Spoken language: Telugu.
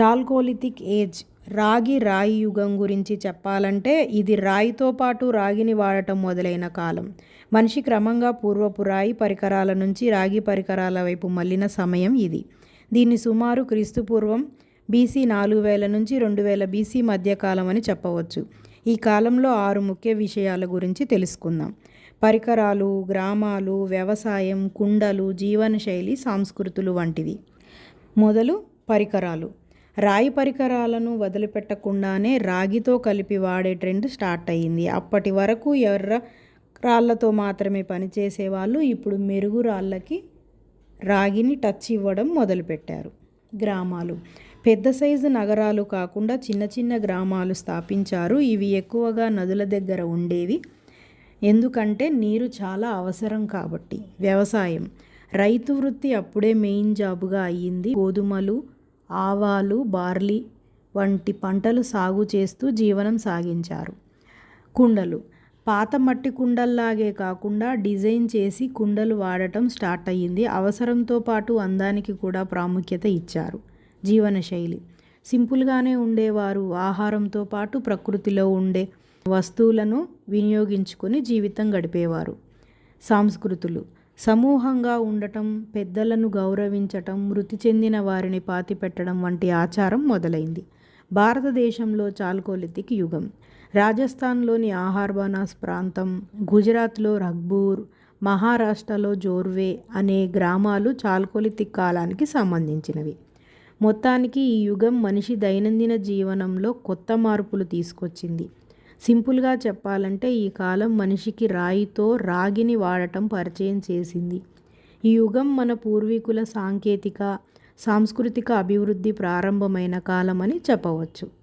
చాల్కోలిథిక్ ఏజ్ రాగి రాయి యుగం గురించి చెప్పాలంటే ఇది రాయితో పాటు రాగిని వాడటం మొదలైన కాలం. మనిషి క్రమంగా పూర్వపు రాయి పరికరాల నుంచి రాగి పరికరాల వైపు మళ్ళిన సమయం ఇది. దీన్ని సుమారు క్రీస్తుపూర్వం బీసీ నాలుగు వేల నుంచి రెండు వేల బీసీ మధ్యకాలం అని చెప్పవచ్చు. ఈ కాలంలో ఆరు ముఖ్య విషయాల గురించి తెలుసుకుందాం. పరికరాలు గ్రామాలు వ్యవసాయం కుండలు జీవనశైలి సంస్కృతులు వంటివి. మొదలు పరికరాలు. రాయి పరికరాలను వదిలిపెట్టకుండానే రాగితో కలిపి వాడే ట్రెండ్ స్టార్ట్ అయ్యింది. అప్పటి వరకు ఎర్ర రాళ్ళతో మాత్రమే పనిచేసేవాళ్ళు ఇప్పుడు మెరుగు రాళ్ళకి రాగిని టచ్ ఇవ్వడం మొదలుపెట్టారు గ్రామాలు. పెద్ద సైజు నగరాలు కాకుండా చిన్న చిన్న గ్రామాలు స్థాపించారు. ఇవి ఎక్కువగా నదుల దగ్గర ఉండేవి. ఎందుకంటే నీరు చాలా అవసరం కాబట్టి. వ్యవసాయం. రైతు వృత్తి అప్పుడే మెయిన్ జాబుగా అయ్యింది. గోధుమలు ఆవాలు బార్లీ వంటి పంటలు సాగు చేస్తూ జీవనం సాగించారు. కుండలు. పాత మట్టి కుండల్లాగే కాకుండా డిజైన్ చేసి కుండలు వాడటం స్టార్ట్ అయ్యింది. అవసరంతో పాటు అందానికి కూడా ప్రాముఖ్యత ఇచ్చారు జీవనశైలి. సింపుల్గానే ఉండేవారు. ఆహారంతో పాటు ప్రకృతిలో ఉండే వస్తువులను వినియోగించుకొని జీవితం గడిపేవారు. సంస్కృతులు. సమూహంగా ఉండటం పెద్దలను గౌరవించటం మృతి చెందిన వారిని పాతిపెట్టడం వంటి ఆచారం మొదలైంది. భారతదేశంలో చాల్కోలిథిక్ యుగం. రాజస్థాన్లోని ఆహార్బనాస్ ప్రాంతం గుజరాత్లో రగ్బూర్ మహారాష్ట్రలో జోర్వే అనే గ్రామాలు చాల్కోలిథిక్ కాలానికి సంబంధించినవి. మొత్తానికి ఈ యుగం మనిషి దైనందిన జీవనంలో కొత్త మార్పులు తీసుకొచ్చింది. సింపుల్గా చెప్పాలంటే ఈ కాలం మనిషికి రాయితో రాగిని వాడటం పరిచయం చేసింది. ఈ యుగం మన పూర్వీకుల సాంకేతిక సాంస్కృతిక అభివృద్ధి ప్రారంభమైన కాలమని చెప్పవచ్చు.